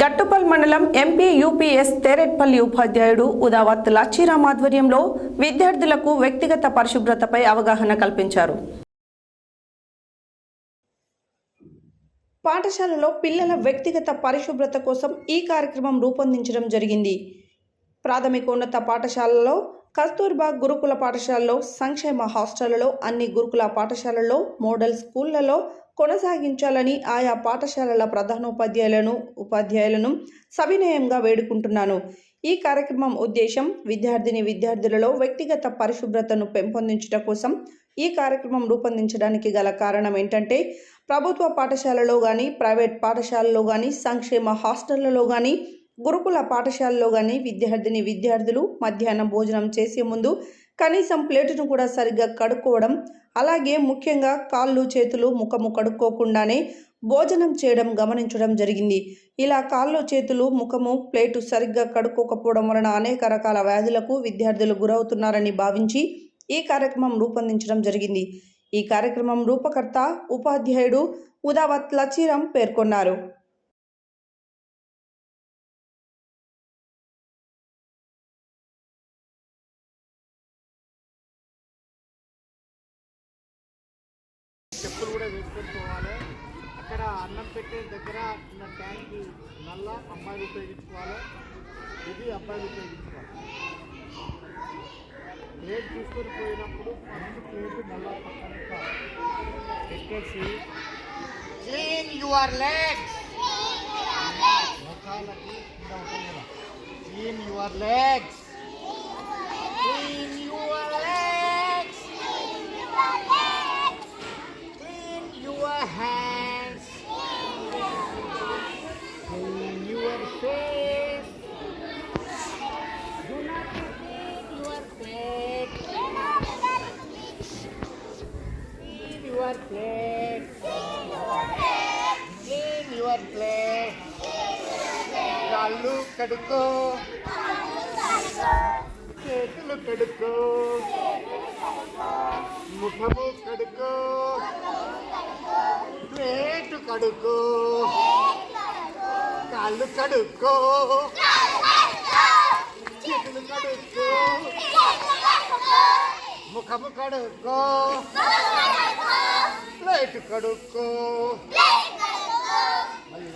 గట్టుపల్ మండలం MP UPS తెరెట్పల్లి ఉపాధ్యాయుడు ఉదావత్ లచ్చిరామ్ ఆధ్వర్యంలో విద్యార్థులకు వ్యక్తిగత పరిశుభ్రతపై అవగాహన కల్పించారు. పాఠశాలలో పిల్లల వ్యక్తిగత పరిశుభ్రత కోసం ఈ కార్యక్రమం రూపొందించడం జరిగింది. ప్రాథమికోన్నత పాఠశాలలో కస్తూర్బా గురుకుల పాఠశాలలో సంక్షేమ హాస్టళ్ళలో అన్ని గురుకుల పాఠశాలల్లో మోడల్ స్కూళ్ళలో కొనసాగించాలని ఆయా పాఠశాలల ప్రధానోపాధ్యాయులను ఉపాధ్యాయులను సవినయంగా వేడుకుంటున్నాను. ఈ కార్యక్రమం ఉద్దేశం విద్యార్థిని విద్యార్థులలో వ్యక్తిగత పరిశుభ్రతను పెంపొందించడం కోసం ఈ కార్యక్రమం రూపొందించడానికి గల కారణం ఏంటంటే ప్రభుత్వ పాఠశాలలో కానీ ప్రైవేట్ పాఠశాలలో కానీ సంక్షేమ హాస్టళ్ళలో కానీ గురుకుల పాఠశాలలో కానీ విద్యార్థిని విద్యార్థులు మధ్యాహ్నం భోజనం చేసే ముందు కనీసం ప్లేటును కూడా సరిగ్గా కడుక్కోవడం అలాగే ముఖ్యంగా కాళ్ళు చేతులు ముఖము కడుక్కోకుండానే భోజనం చేయడం గమనించడం జరిగింది. ఇలా కాళ్ళు చేతులు ముఖము ప్లేటు సరిగ్గా కడుక్కోకపోవడం వలన అనేక రకాల వ్యాధులకు విద్యార్థులు గురవుతున్నారని భావించి ఈ కార్యక్రమం రూపొందించడం జరిగింది. ఈ కార్యక్రమం రూపకర్త ఉపాధ్యాయుడు ఉదావత్ లచీరం పేర్కొన్నారు. చెప్పులు కూడా వేసుకొని పోవాలి అక్కడ అన్నం పెట్టే దగ్గర ఉన్న ట్యాంక్ నల్ల అమ్మాయిలు ఉపయోగించుకోవాలి ఇది అబ్బాయిలు ఉపయోగించుకోవాలి ప్లేట్ తీసుకొని పోయినప్పుడు ఫస్ట్ ప్లేట్ మళ్ళా పక్కన పెట్టేసి క్లీన్ యువర్ లెగ్స్ ముఖాలకి కింద ఉంటుంది కదా clean your legs clean your legs luật lệ ghi luật lệ là lúc cái đức cơ. Kể cái lúc cái đức cơ. Một thầm một cái đức cơ. Lễ trước cái đức cơ. Cả lúc cái కడుక్కో మళ్ళీ.